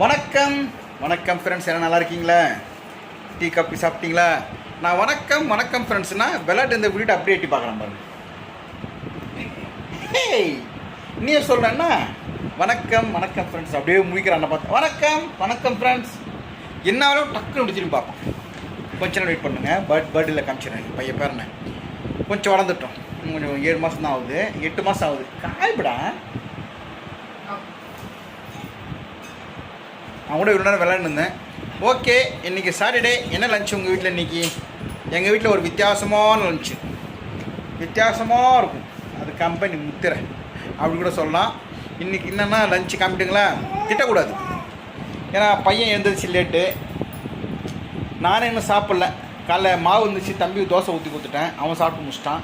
வணக்கம். வணக்கம் ஃப்ரெண்ட்ஸ் என்ன நல்லா இருக்கீங்களா? டீ காஃபி சாப்பிட்டீங்களா? நான் வணக்கம் வணக்கம் ஃப்ரெண்ட்ஸ்னா விளாட்டு இந்த வீடு அப்படியே எட்டி பார்க்கலாம் பாருங்க. நீ சொல்கிறேன்னா வணக்கம் வணக்கம் ஃப்ரெண்ட்ஸ் அப்படியே முடிக்கிறான் பார்த்தேன் வணக்கம் வணக்கம் ஃப்ரெண்ட்ஸ் என்னாலும் டக்குன்னு முடிச்சுட்டு பார்ப்போம். கொஞ்ச நேரம் வெயிட் பண்ணுங்க. பர்த் பர்த்டேல காமிச்சிடுறேன் பையன் பேரனை கொஞ்சம் வளர்ந்துட்டோம். இன்னும் கொஞ்சம் ஏழு மாதம் தான் ஆகுது. எட்டு மாதம் ஆகுது. காய்படா அவன் கூட இவ்வளோ நேரம் விளாண்டுருந்தேன் ஓகே இன்றைக்கி சாட்டர்டே என்ன லஞ்ச் உங்கள் வீட்டில் இன்றைக்கி எங்கள் வீட்டில் ஒரு வித்தியாசமான லஞ்சு வித்தியாசமாக இருக்கும். அது கம்பெனி முத்திரை. அப்படி கூட சொல்லலாம். இன்றைக்கி என்னென்னா லஞ்சு காமிட்டுங்களா திட்டக்கூடாது. ஏன்னா பையன் எழுந்திரிச்சு லேட்டு நானே இன்னும் சாப்பிட்ல. காலைல மாவு இருந்துச்சு தம்பி தோசை ஊற்றி கொடுத்துட்டேன். அவன் சாப்பிட்டு முடிச்சிட்டான்.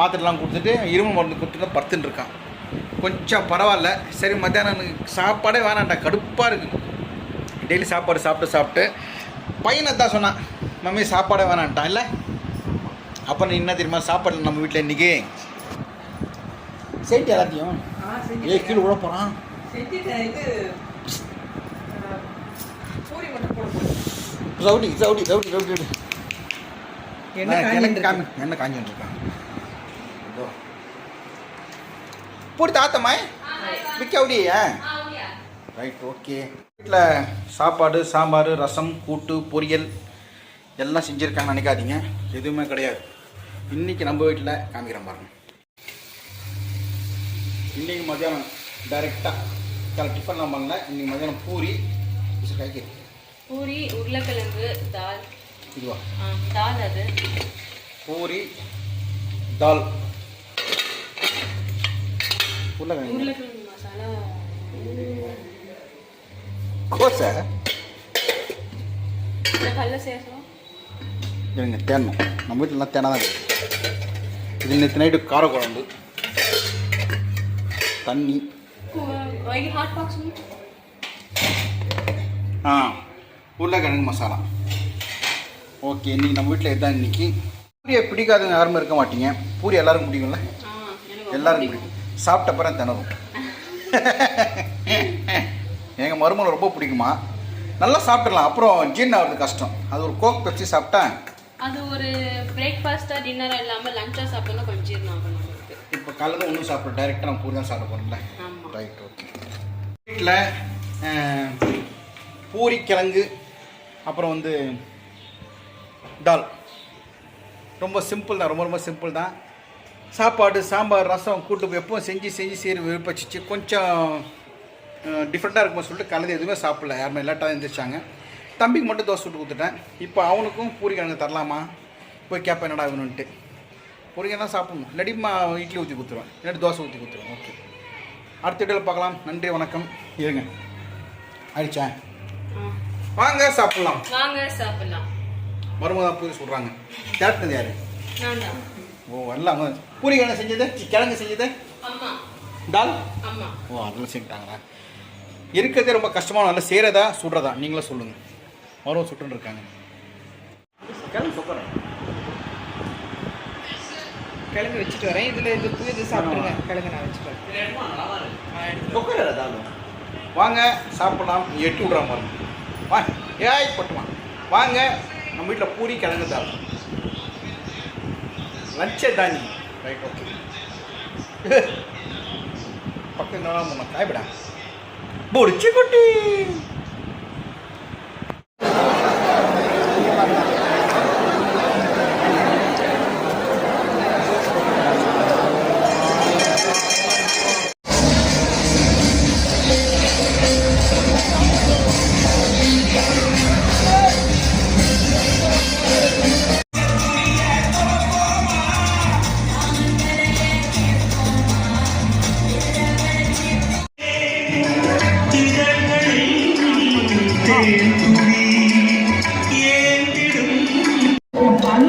மாத்திரைலாம் கொடுத்துட்டு இரும்பு மருந்து கொடுத்துட்டு படுத்துன்னு இருக்கான். கொஞ்சம் பரவாயில்ல. சரி மத்தியானம் எனக்கு சாப்பாடே வேணாண்டா கடுப்பாக இருக்குது டெய்லி சாப்பாடு சாப்பிட்டு சாப்பிட்டு. பையனை தான் சொன்னான் மம்மி சாப்பாடே வேணான்ட்டான். இல்லை. அப்போ நீ என்ன தெரியுமா? சாப்பாடு நம்ம வீட்டில் இன்றைக்கி சேர்த்து எல்லாத்தையும்? ஆ, ஏ. கீழே விட போகிறான் மட்டும் போட போறேன். ரவுடி ரவுடி எனக்கு காமி? என்ன காஞ்சிட்டு இருக்கான்? தாத்தம்மாய். விற்க அப்படியா ரைட் ஓகே வீட்டில் சாப்பாடு சாம்பார் ரசம் கூட்டு பொரியல் எல்லாம் செஞ்சுருக்காங்க நினைக்காதீங்க. எதுவுமே கிடையாது. இன்றைக்கி நம்ம வீட்டில் காமிக்கிறேன் பாருங்க. இன்றைக்கி மதியானம் டைரெக்டாக காலை டிஃபன்லாம் பண்ணல. இன்றைக்கி மதியானம் பூரி காய்கறி பூரி உருளைக்கிழங்கு தால். இதுவா? தால் அது. பூரி தால். உருளைக்கிழங்கு. உருளைக்கிழங்கு மசாலா. கோசை. இருங்க தேடணும் நம்ம வீட்டிலலாம் தேனா தான் இது நேற்று நைட்டு காரக்குழம்பு. தண்ணி. வைகி ஹாட் பாக்ஸ் ஆ உருளைக்கிழங்கு மசாலா. ஓகே இன்னைக்கு நம்ம வீட்டில் இதுதான் இன்னைக்கு. பூரியை பிடிக்காதவங்க யாருமே இருக்க மாட்டீங்க. பூரி எல்லாருக்கும் பிடிக்கும்ல? எல்லாருக்கும் பிடிக்கும். சாப்பிட்ட பிறகு திணறும். எங்கள் மருமகள் ரொம்ப பிடிக்குமா? நல்லா சாப்பிட்றலாம் அப்புறம் ஜீர்ணம் ஆகிறது கஷ்டம். அது ஒரு கோக் பெப்சி சாப்பிட்டா? அது ஒரு பிரேக்ஃபாஸ்டா டின்னரா இல்லாம லஞ்சா சாப்பிட்டா கொஞ்சம் ஜீரணம் நம்மளுக்கு. இப்போ காலையில் ஒன்றும் சாப்பிட டைரெக்டாக நம்ம பூரி தான் சாப்பிட போகிறோம்ல ரைட் ஓகே வீட்டில் பூரி கிழங்கு அப்புறம் வந்து தால் ரொம்ப சிம்பிள் தான். ரொம்ப ரொம்ப சிம்பிள் தான். சாப்பாடு சாம்பார் ரசம் கூட்டு எப்பவும் செஞ்சு செஞ்சு செய்கிற விருப்பச்சிச்சு கொஞ்சம் டிஃப்ரெண்ட்டாக இருக்கும்னு சொல்லிட்டு கலந்து எதுவுமே சாப்பிடல. யாருமே லேட்டாக எழுந்திரிச்சாங்க தம்பிக்கு மட்டும் தோசை சுட்டு கொடுத்துட்டேன். இப்போ அவனுக்கும் பூரி கிழங்கு தரலாமா? போய் கேட்பேன் என்னடா வேணும்ன்ட்டு பூரி தான் சாப்பிடணும். இல்லாட்டிமா இட்லி ஊற்றி கொடுத்துருவேன். இல்லாட்டி தோசை ஊற்றி கொடுத்துருவேன். ஓகே அடுத்த வீடியோவில் பார்க்கலாம். நன்றி வணக்கம். இருங்க. ஆயிடுச்சா. வாங்க சாப்பிட்லாம். வாங்க சாப்பிடலாம். மருமகா பூரி சொல்கிறாங்க கேட்டது யார்? ஓ எல்லாம் பூரி கிழங்கு செஞ்சது? கிழங்கு செஞ்சது? தால் ஓ அதெல்லாம் செஞ்சுட்டாங்களா? இருக்கிறதே ரொம்ப கஷ்டமான நல்லா செய்கிறதா சுடுறதா நீங்களே சொல்லுங்கள் மருமக சுட்டுன்னு இருக்காங்க. கிழங்கு சொல்கிறேன் கிழங்கு வச்சுட்டு வரேன். இதுல இது புது இது சாப்பிடுங்க கிழங்கு நான் வச்சுட்டு வரேன் வாங்க சாப்பிடலாம். எட்டு விட்றா பாருங்க வா ஏய் பட்டுமா வாங்க நம்ம வீட்டில் பூரி கிழங்கு தால் லஞ்சே தானி. Right okay. பக்கம் நம்ம காய்படா பொடிச்சு குட்டி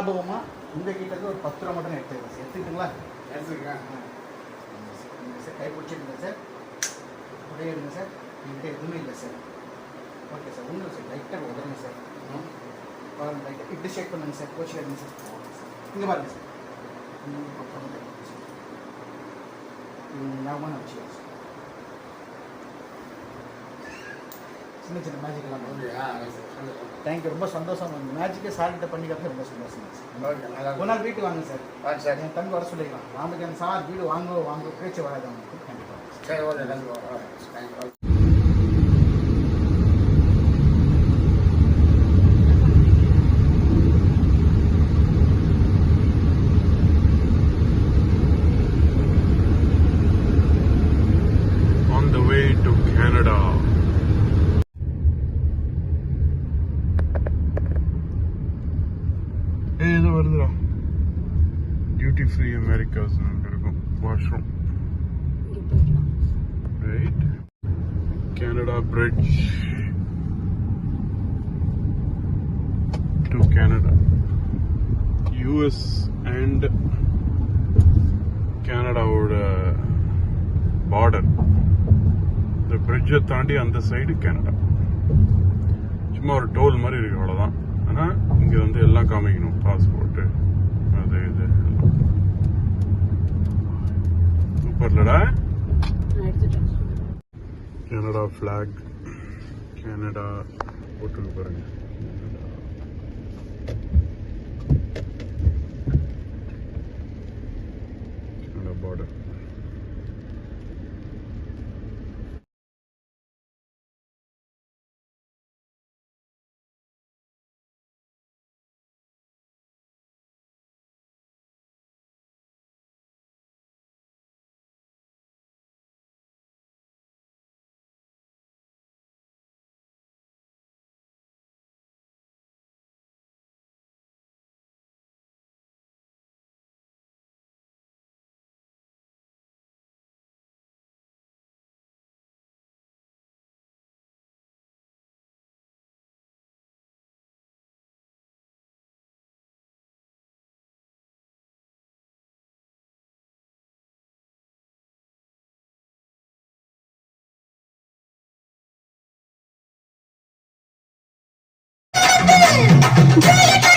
ஞாபகமா? உங்ககிட்ட இருந்து ஒரு பத்து ரூபா மட்டும் எடுத்துக்கிறேன் சார். எடுத்துக்கிட்டுங்களா? எடுத்துக்கிறேன் சார் கை பிடிச்சிருங்க சார். உடைய எடுங்க சார். என்கிட்ட எதுவுமே இல்லை சார். ஓகே சார் ஒன்றும் சார். லைட்டாக உதருங்க சார். பாருங்க லைட்டாக இப்படி ஷேக் பண்ணுங்க சார். கோச்சு எடுங்க சார். இங்கே பாருங்க சார். ம், அப்புறம் வந்து எடுங்க சார். ம், ஞாபகமாக நான் வச்சுக்கிறேன் சார். சின்ன சின்ன மேஜிக் எல்லாம் சொல்லு தேங்க்யூ ரொம்ப சந்தோஷம். இந்த மேஜிக்கே சார்கிட்ட பண்ணிக்கிறது ரொம்ப சந்தோஷம். ஒரு நாள் வீட்டுக்கு வாங்க சார் ஆ சரி. என் தம்பி வர சொல்லிக்கலாம். ராமஜன் சார் வீடு வாங்க வாங்க பேச்சு வராது அவங்களுக்கு. கண்டிப்பாக சரி ஓகே தேங்க்யூ ஏய் வருதுடா. டியூட்டி ஃப்ரீ அமெரிக்காஸ் இருக்கும். Washroom right Canada bridge to Canada US and கனடாவோட border இந்த பிரிட்ஜை தாண்டி அந்த சைடு கனடா சும்மா ஒரு டோல் மாதிரி இருக்கு அவ்வளோதான் ஆனால் இங்கே வந்து எல்லாம் காமிக்கணும் பாஸ்போர்ட்டு அது இது. சூப்பர்லடா கனடா ஃப்ளாக் கனடா போட்டுருக்கு பாருங்க. Canada border Take